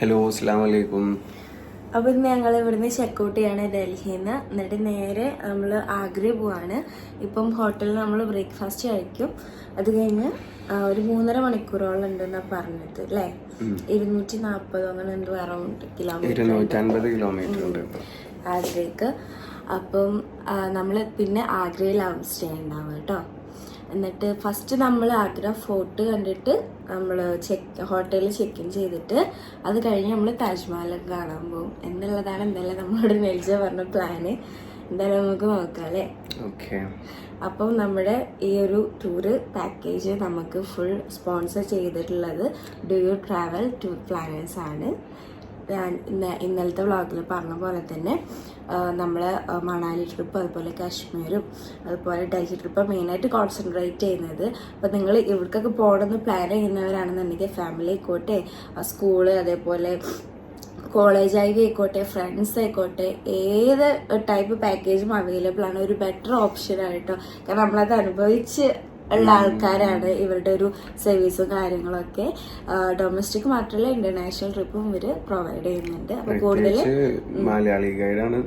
Hello അസ്സാം വലൈക്കും അപ്പൊ ഇന്ന് ഞങ്ങൾ ഇവിടുന്ന് ചെക്കൗട്ട് ചെയ്യാണ് ഡൽഹിയിൽ നിന്ന്. എന്നിട്ട് നേരെ നമ്മൾ ആഗ്ര പോവാണ്. ഇപ്പം ഹോട്ടലിൽ നമ്മൾ ബ്രേക്ക്ഫാസ്റ്റ് കഴിക്കും. അത് കഴിഞ്ഞ് ഒരു മൂന്നര മണിക്കൂറോളം ഉണ്ടെന്നാ പറഞ്ഞത് അല്ലേ? ഇരുന്നൂറ്റി നാൽപ്പത് അങ്ങനെ എന്തോ അറൗണ്ട് കിലോമീറ്റർ കിലോമീറ്റർ ഉണ്ട്. ആഗ്രയ്ക്ക് അപ്പം നമ്മൾ പിന്നെ ആഗ്രയിലാവും സ്റ്റേ ഉണ്ടാവുക കേട്ടോ. എന്നിട്ട് ഫസ്റ്റ് നമ്മൾ ആഗ്ര ഫോർട്ട് കണ്ടിട്ട് നമ്മൾ ചെക്ക് ഹോട്ടലിൽ ചെക്ക് ഇൻ ചെയ്തിട്ട് അത് കഴിഞ്ഞ് നമ്മൾ താജ്മഹൽ കാണാൻ പോകും. എന്നുള്ളതാണ് എന്തായാലും നമ്മളോട് നെൽജ പറഞ്ഞ പ്ലാന് എന്തായാലും നമുക്ക് നോക്കാം അല്ലേ? ഓക്കെ അപ്പം നമ്മുടെ ഈ ഒരു ടൂറ് പാക്കേജ് നമുക്ക് ഫുൾ സ്പോൺസർ ചെയ്തിട്ടുള്ളത് do you travel tour planners ആണ്. ഇന്ന ഇന്നലത്തെ വ്ളോഗിൽ പറഞ്ഞ പോലെ തന്നെ നമ്മൾ മണാലി ട്രിപ്പ് അതുപോലെ കാശ്മീരും അതുപോലെ ഡൽഹി ട്രിപ്പ് മെയിനായിട്ട് കോൺസെൻട്രേറ്റ് ചെയ്യുന്നത്. അപ്പോൾ നിങ്ങൾ ഇവിടേക്കൊക്കെ പോകണമെന്ന് പ്ലാൻ ചെയ്യുന്നവരാണെന്നുണ്ടെങ്കിൽ ഫാമിലി ആയിക്കോട്ടെ സ്കൂൾ അതേപോലെ കോളേജ് ആയിക്കോട്ടെ ഫ്രണ്ട്സ് ആയിക്കോട്ടെ ഏത് ടൈപ്പ് പാക്കേജും അവൈലബിൾ ആണ് ഒരു ബെറ്റർ ഓപ്ഷൻ ആയിട്ടോ. കാരണം നമ്മളത് അനുഭവിച്ച് ഉള്ള ആൾക്കാരാണ് ഇവരുടെ ഒരു സർവീസും കാര്യങ്ങളൊക്കെ. ഡൊമസ്റ്റിക് മാത്രമല്ല ഇന്റർനാഷണൽ ട്രിപ്പും ഇവർ പ്രൊവൈഡ് ചെയ്യുന്നുണ്ട്. അപ്പൊ കൂടുതൽ മലയാളി ഗൈഡാണ്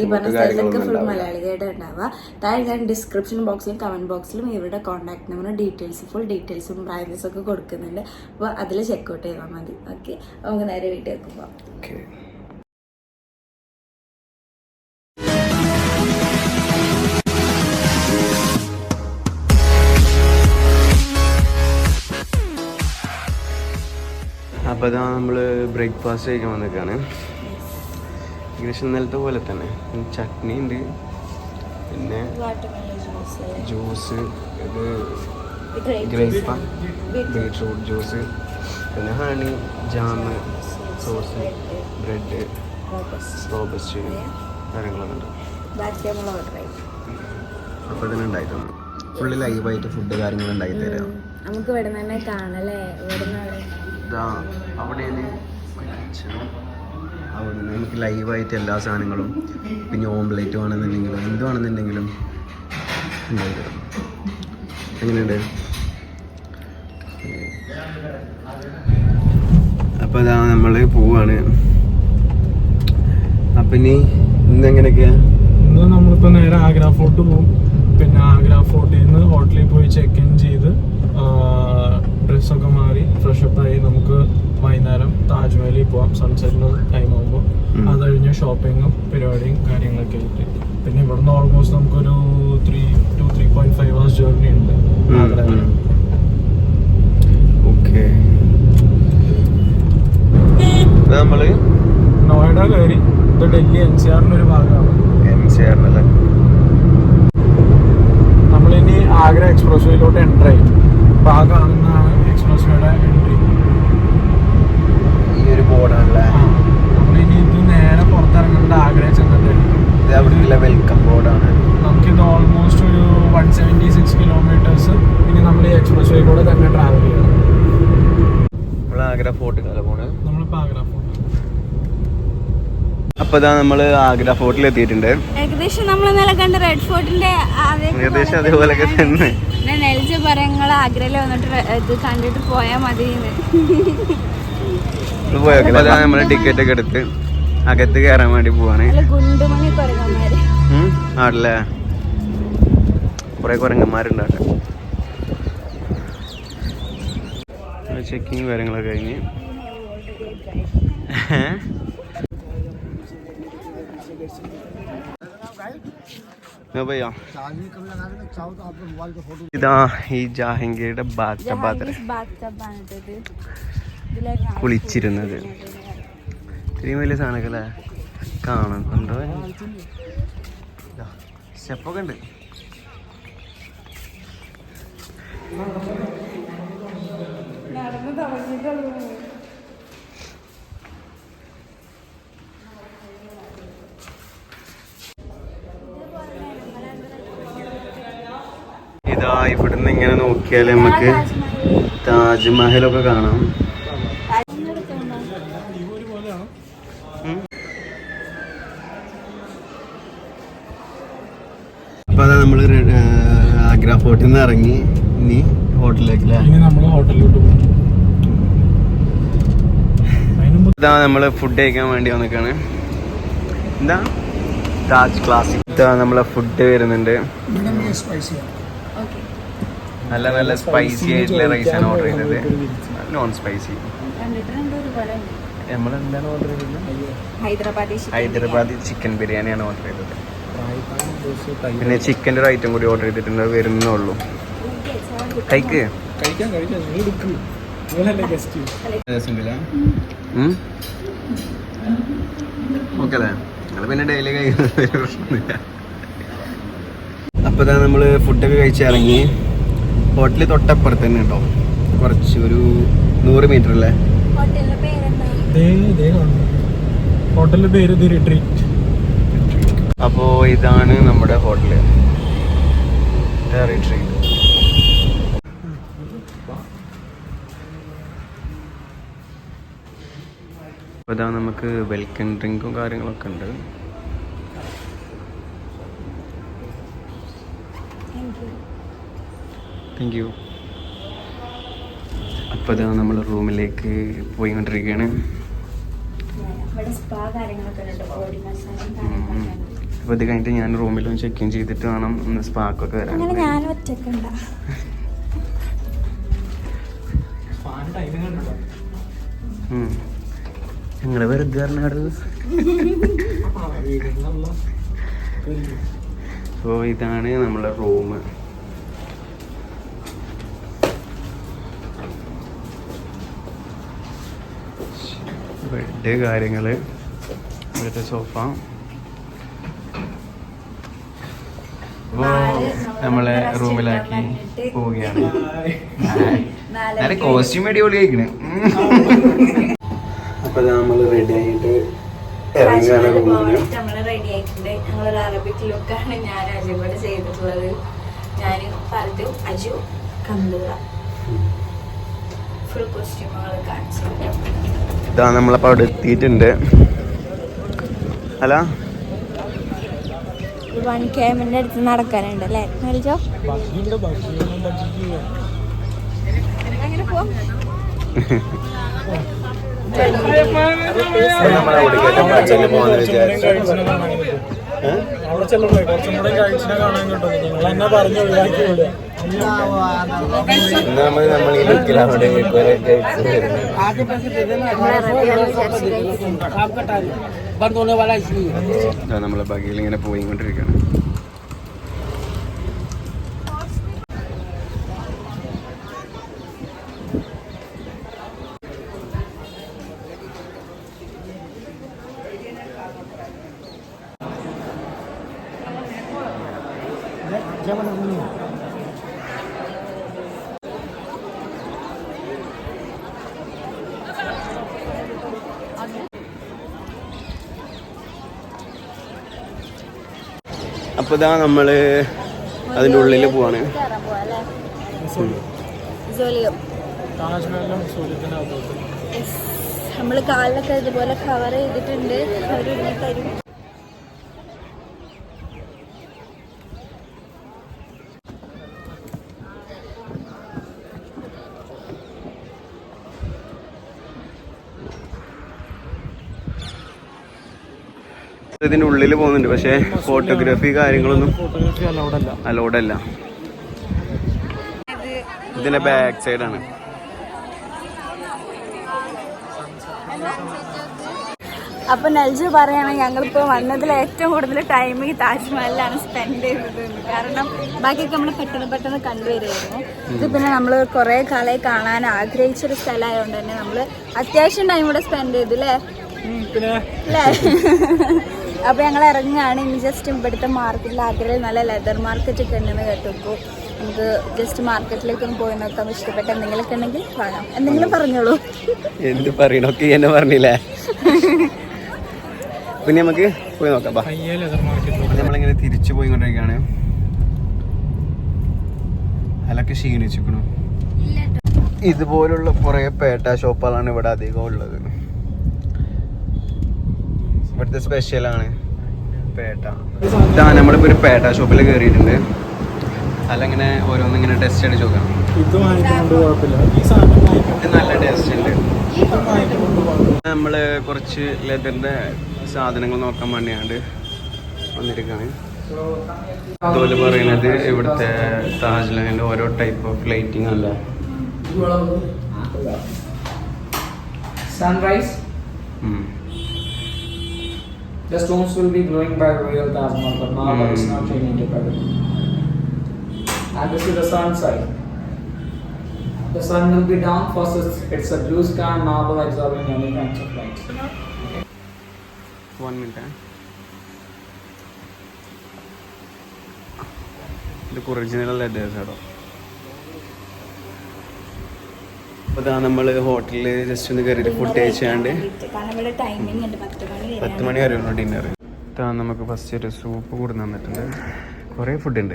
ഈ പറഞ്ഞ സ്ഥലത്തൊക്കെ ഫുൾ മലയാളി ഗൈഡ് ഉണ്ടാവുക. താഴെ ഞാൻ ഡിസ്ക്രിപ്ഷൻ ബോക്സിലും കമന്റ് ബോക്സിലും ഇവരുടെ കോൺടാക്ട് നമ്പറും ഡീറ്റെയിൽസ് ഫുൾ ഡീറ്റെയിൽസും പ്രൈവസും ഒക്കെ കൊടുക്കുന്നുണ്ട്. അപ്പോൾ അതിൽ ചെക്ക് ഔട്ട് ചെയ്താൽ മതി. ഓക്കെ നമുക്ക് നേരെ വീട്ടിലേക്ക് പോവാം. അപ്പോൾ അതാ നമ്മൾ ബ്രേക്ക്ഫാസ്റ്റ് കഴിക്കാൻ വന്നേക്കാണ് ഏകദേശം ഇന്നലത്തെ പോലെ തന്നെ. ചട്നി ഉണ്ട്. പിന്നെ ജ്യൂസ് ഇത് ഗ്രേപ്പ ബീട്രൂട്ട് ജ്യൂസ് പിന്നെ honey jam sauce bread robust കാര്യങ്ങളൊക്കെ ഉണ്ട്. അപ്പോൾ ഇതിന് ഉണ്ടായി തന്നു ഫുള്ള് ലൈവായിട്ട് ഫുഡ് കാര്യങ്ങൾ ഉണ്ടാക്കി തരാം. നമുക്ക് ഇവിടെ തന്നെ കാണല്ലേ ഇവിടെ അവിടെ ഇതാ അവിടെയാണ് അവിടെ നിന്ന് നമുക്ക് ലൈവായിട്ട് എല്ലാ സാധനങ്ങളും പിന്നെ ഓംപ്ലേറ്റ് വേണമെന്നുണ്ടെങ്കിലും എന്തുവാണെന്നുണ്ടെങ്കിലും എങ്ങനെയുണ്ട്? അപ്പോൾ അതാ നമ്മൾ പോവാണ്. അപ്പം ഇനി ഇന്നെങ്ങനെയൊക്കെയാ ഇന്ന് നമ്മളിപ്പോൾ നേരെ ആഗ്ര ഫോർട്ട് പോകും പിന്നെ ആഗ്ര ഫോർട്ടിൽ നിന്ന് ഹോട്ടലിൽ പോയി ചെക്ക് ഇൻ ചെയ്ത് ഡ്രസ്സൊക്കെ മാറി ഫ്രഷപ്പായി നമുക്ക് വൈകുന്നേരം താജ്മഹലിൽ പോവാം. സൺസെറ്റിന് ടൈം ആകുമ്പോൾ. അത് കഴിഞ്ഞ് ഷോപ്പിങ്ങും പരിപാടിയും കാര്യങ്ങളൊക്കെ ആയിട്ട്. പിന്നെ ഇവിടുന്ന് ഓൾമോസ്റ്റ് നമുക്കൊരു three two three point five hours journey ഉണ്ട്. ഓക്കെ നമ്മൾ? നോയിഡ കയറി. ഇത് ഡൽഹി എൻ സി ആറിന്റെ ഒരു ഭാഗമാണ്. എൻ സി ആറിനല്ലേ? നമ്മളിനി ആഗ്ര എക്സ്പ്രസ് വേയിലോട്ട് എന്റർ ആയി. ആ എക്സ്പ്രസ് വേയുടെ എൻട്രി. ഈ ഒരു ബോർഡാണല്ലേ? നമ്മളിനി ഇത് നേരെ പുറത്തിറങ്ങേണ്ട ആഗ്ര ചെന്നിട്ട് ഇത് അവിടെയുള്ള വെൽക്കം ബോർഡാണ്. നമുക്കിത് ഓൾമോസ്റ്റ് ഒരു വൺ സെവന്റി സിക്സ് കിലോമീറ്റേഴ്സ് ഇനി നമ്മൾ ഈ എക്സ്പ്രസ് വേ കൂടെ തന്നെ ട്രാവൽ ചെയ്യണം. നമ്മൾ ആഗ്ര ഫോർട്ടിലല്ലേ പോണ്? നമ്മളിപ്പോൾ ആഗ്ര ഫോർട്ട്. അപ്പൊ ഇതാ നമ്മൾ ആഗ്ര ഫോർട്ടിൽ എത്തിയിട്ടുണ്ട് ഏകദേശം നമ്മൾ കണ്ട റെഡ് ഫോർട്ടിന്റെ ഏകദേശം അതേപോലെ തന്നെ. നെൽജ പറയങ്ങൾ ആഗ്രയിൽ വന്നിട്ട് ഇത് കണ്ടിട്ട് പോയാൽ മതി നമ്മൾ ടിക്കറ്റ് ഒക്കെ എടുത്ത് അകത്ത് കയറാൻ വേണ്ടി പോവാണ്. ആണല്ലേ? കുറെ കുരങ്ങന്മാരുണ്ട് അവിടെ. ചെക്കിങ് കാര്യങ്ങളൊക്കെ കഴിഞ്ഞ്. ഏ ഇതാ ഈ ബാത്ര കുളിച്ചിരുന്നത് ഇത്രയും വലിയ അല്ലേ കാണുന്നുണ്ടോ സ്റ്റെപ്പൊക്കെ ഉണ്ട് ഇതാ ഇവിടുന്ന് ഇങ്ങനെ നോക്കിയാൽ നമുക്ക് താജ്മഹലൊക്കെ കാണാം. അപ്പൊ അതാ നമ്മൾ ആഗ്ര ഫോർട്ടിൽ നിന്ന് ഇറങ്ങി ഇനി ഹോട്ടലിലേക്ക് ഇതാ നമ്മൾ ഫുഡ് കഴിക്കാൻ വേണ്ടി വന്നിക്കാണ്. എന്താ താജ് ക്ലാസിക് ഇതാ നമ്മളെ ഫുഡ് വരുന്നുണ്ട്. നല്ല നല്ല സ്പൈസി ആയിട്ടുള്ള റൈസ് ആണ് ഓർഡർ ചെയ്തത്. നോൺ സ്പൈസി നമ്മൾ എന്താണ് ഓർഡർ ചെയ്തത്? ഹൈദരാബാദി ഹൈദരാബാദി ചിക്കൻ ബിരിയാണിയാണ് ഓർഡർ ചെയ്തത്. പിന്നെ ചിക്കന്റെ ഒരു ഐറ്റം കൂടി ഓർഡർ ചെയ്തിട്ടുണ്ട് വരുന്നേ ഉള്ളൂ. കൈക്ക് ഓക്കെ അല്ലേ നിങ്ങൾ പിന്നെ ഡെയിലി കഴിക്കുന്ന പ്രശ്നമൊന്നുമില്ല. അപ്പോൾ നമ്മൾ ഫുഡൊക്കെ കഴിച്ച് ഹോട്ടലിൽ തൊട്ടപ്പുറത്ത് തന്നെ ഉണ്ടോ? കുറച്ച് ഒരു നൂറ് മീറ്റർ അല്ലേ ഹോട്ടലിന്റെ പേരെന്താ? ദേ ദേ കാണുന്നു. ഹോട്ടലിന്റെ പേര് റിട്രീറ്റ് അപ്പോൾ ഇതാണ് നമ്മുടെ ഹോട്ടൽ. റിട്രീറ്റ് അപ്പോൾ ഇതാ നമുക്ക് വെൽക്കം ഡ്രിങ്കും കാര്യങ്ങളൊക്കെ ഉണ്ട്. താങ്ക് യു അപ്പോൾ ഇതാ നമ്മൾ റൂമിലേക്ക് പോയിക്കൊണ്ടിരിക്കുകയാണ്. അപ്പോൾ ഇത് കഴിഞ്ഞിട്ട് ഞാൻ റൂമിലും ചെക്ക് ഇൻ ചെയ്തിട്ട് വേണം ഒന്ന് സ്പാക്കൊക്കെ വരാൻ അങ്ങനെ ഞാൻ ഒറ്റക്കുണ്ട ഞങ്ങൾ വെറുതെ പറഞ്ഞാട്? സോ ഇതാണ് നമ്മളെ റൂം ബെഡ് കാര്യങ്ങൾ ഇവിടുത്തെ സോഫ. നമ്മളെ റൂമിലാക്കി പോവുകയാണ്. നല്ല കോസ്റ്റ്യൂം അടിപൊളി കഴിക്കണ് അപ്പൊ നമ്മൾ റെഡി ആയിട്ട് നമ്മൾ റെഡി ആയിട്ടുണ്ട്. നമ്മളൊരു അറബിക് ലുക്കാണ് ഞാൻ അജുബോട് ചെയ്തിട്ടുള്ളത്. ഞാൻ പറഞ്ഞു അജു കന്തുക. ഫുൾ കോസ്റ്റ്യൂമുകൾ കാണിച്ചു ഇതാ നമ്മളപ്പോൾ അവിടെ എത്തിയിട്ടുണ്ട്. അല്ല? വൺ കെമിന്റെ അടുത്ത് നടക്കാനുണ്ട് അല്ലേ? പോവാം അവിടെ ചെല്ലുമ്പോഴേ കുറച്ചും കൂടെ കാഴ്ച കാണാൻ കിട്ടും. നിങ്ങൾ എന്നെ പറഞ്ഞു ഒഴിവാക്കി നമ്മളെ ബഗിയിൽ ഇങ്ങനെ പോയിക്കൊണ്ടിരിക്കുകയാണ്. അപ്പൊ ഇതാ നമ്മൾ അതിന്റെ ഉള്ളിൽ പോവാണ്. നമ്മൾ നമ്മൾ കാലിലൊക്കെ ഇതുപോലെ കവർ ചെയ്തിട്ടുണ്ട്. അവർ തരും. ഇതിന്റെ ഉള്ളിൽ പോകുന്നുണ്ട്. പക്ഷേ ഫോട്ടോഗ്രാഫി കാര്യങ്ങളൊന്നും അലോഡല്ല അലൗഡ് അല്ല. ഇതിന്റെ ബാക്ക് സൈഡാണ് അപ്പൊ നൽജു പറയാണ് ഞങ്ങളിപ്പോ വന്നതിൽ ഏറ്റവും കൂടുതൽ ടൈം ഈ താജ്മഹലിലാണ് സ്പെൻഡ് ചെയ്തത്. എന്ന്. കാരണം ബാക്കിയൊക്കെ നമ്മൾ പെട്ടെന്ന് പെട്ടെന്ന് കണ്ടുവരുമായിരുന്നു ഇത് പിന്നെ നമ്മൾ കുറെ കാലമായി കാണാൻ ആഗ്രഹിച്ചൊരു സ്ഥലമായതുകൊണ്ട് തന്നെ നമ്മൾ അത്യാവശ്യം ടൈം ഇവിടെ സ്പെൻഡ് ചെയ്തു അല്ലേ പിന്നെ അല്ലേ അപ്പൊ ഞങ്ങൾ ഇറങ്ങുകയാണ്. ഇനി ജസ്റ്റ് ഇവിടുത്തെ മാർക്കറ്റിൽ ആഗ്രഹം നല്ല ലെതർ മാർക്കറ്റ് ഒക്കെ ഉണ്ടെന്ന് കേട്ടപ്പോൾ നമുക്ക് ജസ്റ്റ് മാർക്കറ്റിലേക്ക് ഒന്ന് പോയി നോക്കാം. ഇഷ്ടപ്പെട്ട എന്തെങ്കിലുമൊക്കെ ഉണ്ടെങ്കിൽ കാണാം. എന്തെങ്കിലും പറഞ്ഞോളൂ. എന്ത് പറയണൊക്കെ എന്നെ പറഞ്ഞില്ലേ? പിന്നെ നമുക്ക് പോയി നോക്കാം നമ്മളിങ്ങനെ തിരിച്ചു പോയി പോയിക്കൊണ്ടിരിക്കുകയാണ് അതിലൊക്കെ ക്ഷീണിച്ചിരിക്കണു ഇതുപോലുള്ള കുറേ പേട്ട ഷോപ്പുകളാണ് ഇവിടെ അധികം ഉള്ളത്. ഇവിടുത്തെ സ്പെഷ്യലാണ് പേട്ട. ഇതാ നമ്മളിപ്പോ ഒരു പേട്ട ഷോപ്പിൽ കയറിയിട്ടുണ്ട് അല്ലെങ്കിൽ ഓരോന്ന് ഇങ്ങനെ ടെസ്റ്റ് അടിച്ച് നോക്കാം നല്ല ടേസ്റ്റ് ഉണ്ട്. നമ്മൾ കുറച്ച് ലെതറിന്റെ സാധനങ്ങൾ നോക്കാൻ വേണ്ടിയാണ്ട് വന്നിരിക്കുകയാണ് അതുപോലെ പറയുന്നത് ഇവിടുത്തെ താജ്മഹലിന്റെ ഓരോ ടൈപ്പ് ഓഫ് ലൈറ്റിംഗ് അല്ല. Sunrise. the stones will be glowing by real Taj Mahal, but marble is not changed by the And this is the sun side. The sun will be down first. It's, it's a blue sky and marble absorbing any kinds of light. One minute ഇത് original leathers കേട്ടോ അപ്പോൾ ഇതാ നമ്മൾ ഹോട്ടലിൽ just ഒന്ന് കയറി food കഴിച്ചാണ്ട് പത്ത് മണി വരെ ഉള്ളൂ ഡിന്നർ ഇതാ നമുക്ക് ഫസ്റ്റ് ഒരു സൂപ്പ് കൂടി തന്നിട്ടുണ്ട്. കുറേ ഫുഡ് ഉണ്ട്.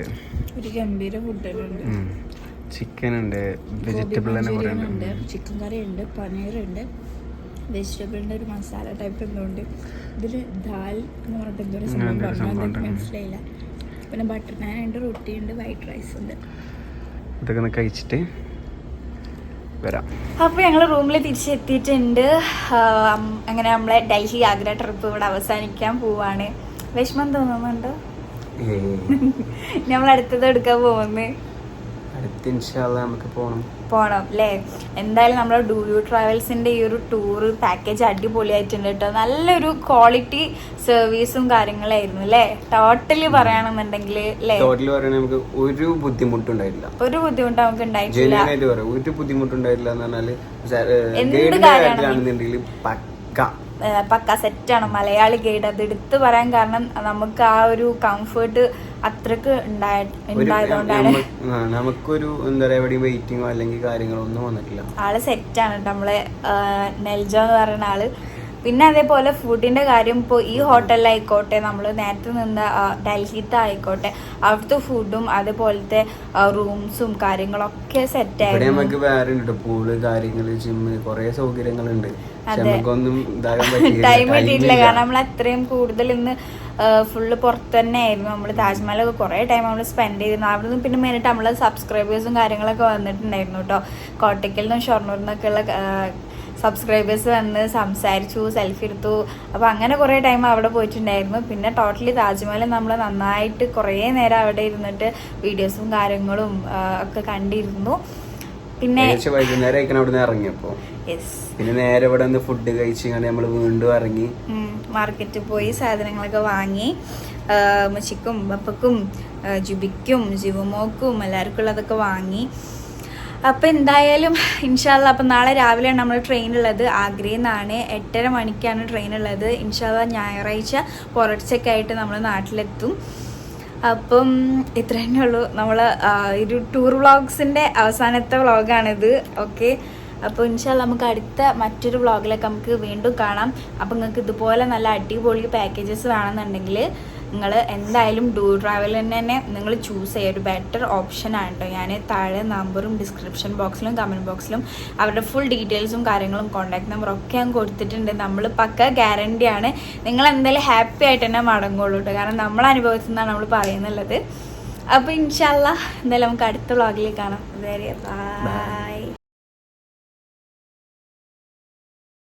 ചിക്കൻ ഉണ്ട്. വെജിറ്റബിൾ തന്നെ കുറേ ഉണ്ട്. ചിക്കൻ കറി ഉണ്ട് പനീർ ഉണ്ട്. വെജിറ്റബിളിന്റെ ഒരു മസാല ടൈപ്പ് എന്തോ ഉണ്ട് ഇതിൽ ദാൽ എന്ന് പറഞ്ഞിട്ട് എന്തൊരു സംഭവം മനസ്സിലായില്ല. പിന്നെ ബട്ടർ നാൻ ഉണ്ട് റൊട്ടി ഉണ്ട് വൈറ്റ് റൈസ് ഉണ്ട്. ഇതൊക്കെ കഴിച്ചിട്ട് വരാം. അപ്പോൾ ഞങ്ങൾ റൂമിൽ തിരിച്ചെത്തിയിട്ടുണ്ട്. അങ്ങനെ നമ്മളെ ഡൽഹി ആഗ്ര ട്രിപ്പ് ഇവിടെ അവസാനിക്കാൻ പോവാണ്. വിഷമം തോന്നുന്നുണ്ടോ? നമ്മൾ അടുത്തത് എടുക്കാൻ പോകുന്നത്. അടുത്ത ഇൻഷാല്ല നമുക്ക് പോകണം പോണം അല്ലേ എന്തായാലും നമ്മുടെ ഡു യു ട്രാവൽസിന്റെ ഈ ഒരു ടൂറ് പാക്കേജ് അടിപൊളിയായിട്ടുണ്ട് കേട്ടോ നല്ലൊരു ക്വാളിറ്റി സർവീസും കാര്യങ്ങളായിരുന്നു അല്ലേ ടോട്ടലി പറയുകയാണെന്നുണ്ടെങ്കിൽ ടോട്ടൽ പറയുകയാണെങ്കിൽ നമുക്ക് ഒരു ബുദ്ധിമുട്ടുണ്ടായില്ല ഒരു ബുദ്ധിമുട്ട് നമുക്ക് ഉണ്ടായിട്ടില്ല ഒരു ബുദ്ധിമുട്ടുണ്ടായില്ല എന്ന് പറഞ്ഞാൽ എന്ത് ഗൈഡിന്റെ കാര്യത്തിലാണെന്നുണ്ടെങ്കിൽ പക്ക. പക്ക സെറ്റാണ്. മലയാളി ഗൈഡ് അത് എടുത്ത് പറയാൻ കാരണം നമുക്ക് ആ ഒരു കംഫേർട്ട് അത്രയ്ക്ക് ഉണ്ടായതുകൊണ്ടാണ്. നമുക്കൊരു എന്താ പറയാ എവിടെയും വെയിറ്റിങ്ങോ അല്ലെങ്കിൽ കാര്യങ്ങളോ ഒന്നും വന്നിട്ടില്ല. ആൾ സെറ്റാണ് നമ്മളെ നെൽജോ എന്ന് പറയുന്ന ആൾ. പിന്നെ അതേപോലെ ഫുഡിന്റെ കാര്യം ഇപ്പോൾ ഈ ഹോട്ടലിലായിക്കോട്ടെ നമ്മൾ നേരത്തെ നിന്ന ഡൽഹിത്തെ ആയിക്കോട്ടെ അവിടുത്തെ ഫുഡും അതേപോലത്തെ റൂംസും കാര്യങ്ങളൊക്കെ സെറ്റ് ആയി നമുക്ക് വേറെ ഉണ്ട് പൂൾ കാര്യങ്ങൾ ജിമ്മ് കുറേ സൗകര്യങ്ങളുണ്ട്. ടൈം കിട്ടിയിട്ടില്ല കാരണം നമ്മൾ അത്രയും കൂടുതൽ ഇന്ന് ഫുള്ള് പുറത്ത് തന്നെ ആയിരുന്നു. നമ്മൾ താജ്മഹലൊക്കെ കുറേ ടൈം നമ്മൾ സ്പെൻഡ് ചെയ്തിരുന്നു. അവിടെ നിന്ന് പിന്നെ മെയിനായിട്ട് നമ്മളെ സബ്സ്ക്രൈബേഴ്സും കാര്യങ്ങളൊക്കെ വന്നിട്ടുണ്ടായിരുന്നു കേട്ടോ കോട്ടയ്ക്കൽ നിന്നും ഷൊർണൂരിൽ നിന്നൊക്കെയുള്ള സബ്സ്ക്രൈബേഴ്സ് വന്ന് സംസാരിച്ചു സെൽഫി എടുത്തു. അപ്പോൾ അങ്ങനെ കുറേ ടൈം അവിടെ പോയിട്ടുണ്ടായിരുന്നു. പിന്നെ ടോട്ടലി താജ്മഹൽ നമ്മൾ നന്നായിട്ട് കുറേ നേരം അവിടെ ഇരുന്നിട്ട് വീഡിയോസും കാര്യങ്ങളും ഒക്കെ കണ്ടിരുന്നു. പിന്നെ വൈകുന്നേരം അവിടെ ഇറങ്ങിയപ്പോ പിന്നെ നേരെ ഇവിടെ നിന്ന് ഫുഡ് കഴിച്ചിങ്ങനെ നമ്മൾ വീണ്ടും ഇറങ്ങി. മാർക്കറ്റിൽ പോയി സാധനങ്ങളൊക്കെ വാങ്ങി. മുച്ചിക്കും ബപ്പക്കും പപ്പക്കും ജുബിക്കും ജിവുമോക്കും എല്ലാവർക്കും ഉള്ളതൊക്കെ വാങ്ങി. അപ്പം എന്തായാലും ഇൻഷാല്ല അപ്പം നാളെ രാവിലെയാണ് നമ്മൾ ട്രെയിൻ ഉള്ളത്. ആഗ്രയിൽ നിന്നാണ് എട്ടര മണിക്കാണ് ട്രെയിൻ ഉള്ളത്. ഇൻഷാല്ല ഞായറാഴ്ച ആയിട്ട് നമ്മൾ നാട്ടിലെത്തും. അപ്പം ഇത്ര തന്നെ ഉള്ളൂ നമ്മൾ ഒരു ടൂർ വ്ളോഗ്സിന്റെ അവസാനത്തെ വ്ളോഗാണിത് ഓക്കെ അപ്പോൾ ഇൻഷാല്ല നമുക്ക് അടുത്ത മറ്റൊരു വ്ളോഗിലൊക്കെ നമുക്ക് വീണ്ടും കാണാം. അപ്പം നിങ്ങൾക്ക് ഇതുപോലെ നല്ല അടിപൊളി പാക്കേജസ് വേണമെന്നുണ്ടെങ്കിൽ നിങ്ങൾ എന്തായാലും ഡൂ ട്രാവൽ തന്നെ നിങ്ങൾ ചൂസ് ചെയ്യുക. ഒരു ബെറ്റർ ഓപ്ഷനാണ് കേട്ടോ ഞാൻ താഴെ നമ്പറും ഡിസ്ക്രിപ്ഷൻ ബോക്സിലും കമന്റ് ബോക്സിലും അവരുടെ ഫുൾ ഡീറ്റെയിൽസും കാര്യങ്ങളും കോൺടാക്ട് നമ്പറും ഒക്കെ ഞാൻ കൊടുത്തിട്ടുണ്ട്. നമ്മൾ പക്ക ഗ്യാരണ്ടിയാണ് നിങ്ങൾ എന്തായാലും ഹാപ്പി ആയിട്ട് തന്നെ മടങ്ങുള്ളൂ കേട്ടോ കാരണം നമ്മൾ അനുഭവത്തിൽ നിന്നാണ് നമ്മൾ പറയുന്നുള്ളത്. അപ്പോൾ ഇൻഷാല്ല എന്തായാലും നമുക്ക് അടുത്ത വ്ളോഗിൽ കാണാം. ഇതുവരെ ബൈ